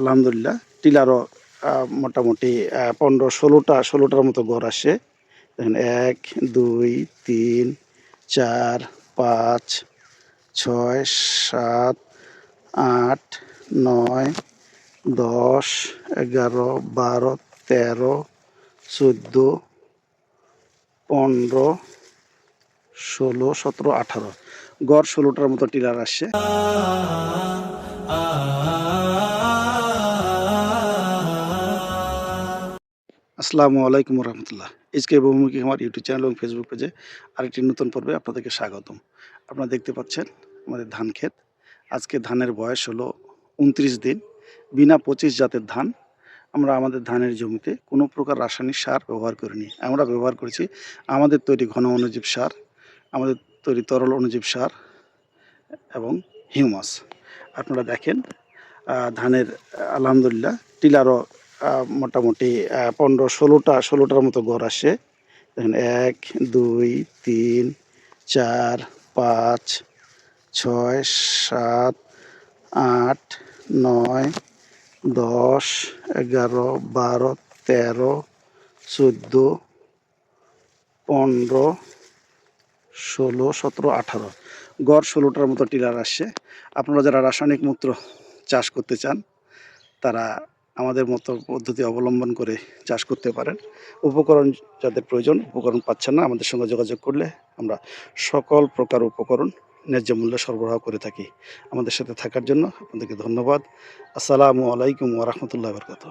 আলহামদুলিল্লাহ, টিলারও মোটামুটি পনেরো ষোলোটা, ষোলোটার মতো গড় আসে। দেখেন, এক, দুই, তিন, চার, পাঁচ, ছয়, সাত, আট, নয়, দশ, এগারো, বারো, তেরো, চোদ্দ, পনেরো, ষোলো, সতেরো, আঠারো। গড় ষোলোটার মতো টিলার আসছে আসসালামু আলাইকুম রহমতুল্লাহ এইচকে বহুমুখী আমার ইউটিউব চ্যানেল এবং ফেসবুক পেজে আরেকটি নতুন পর্বে আপনাদেরকে স্বাগতম। আপনারা দেখতে পাচ্ছেন আমাদের ধান ক্ষেত। আজকে ধানের বয়স হলো উনত্রিশ দিন। বিনা পঁচিশ জাতের ধান আমরা আমাদের ধানের জমিতে কোনো প্রকার রাসায়নিক সার ব্যবহার করিনি। আমরা ব্যবহার করেছি আমাদের তৈরি ঘন অনুজীব সার, আমাদের তৈরি তরল অনুজীব সার এবং হিউমাস। আপনারা দেখেন ধানের, আলহামদুলিল্লাহ টিলারও মোটামুটি পনেরো ষোলোটা, ষোলোটার মতো গড় আসে। দেখেন, এক, দুই, তিন, চার, পাঁচ, ছয়, সাত, আট, নয়, দশ, এগারো, বারো, তেরো, চোদ্দ, পনেরো, ষোলো, সতেরো, আঠারো। গড় ষোলোটার মতো টিলার আসছে আপনারা যারা রাসায়নিক মূত্র চাষ করতে চান, তারা আমাদের মতো পদ্ধতি অবলম্বন করে চাষ করতে পারেন। উপকরণ যাদের প্রয়োজন, উপকরণ পাচ্ছেন না, আমাদের সঙ্গে যোগাযোগ করলে আমরা সকল প্রকার উপকরণ ন্যায্য মূল্যে সরবরাহ করে থাকি। আমাদের সাথে থাকার জন্য আপনাদেরকে ধন্যবাদ। আসসালামু আলাইকুম ওরহমতুল্লাহ বরকাত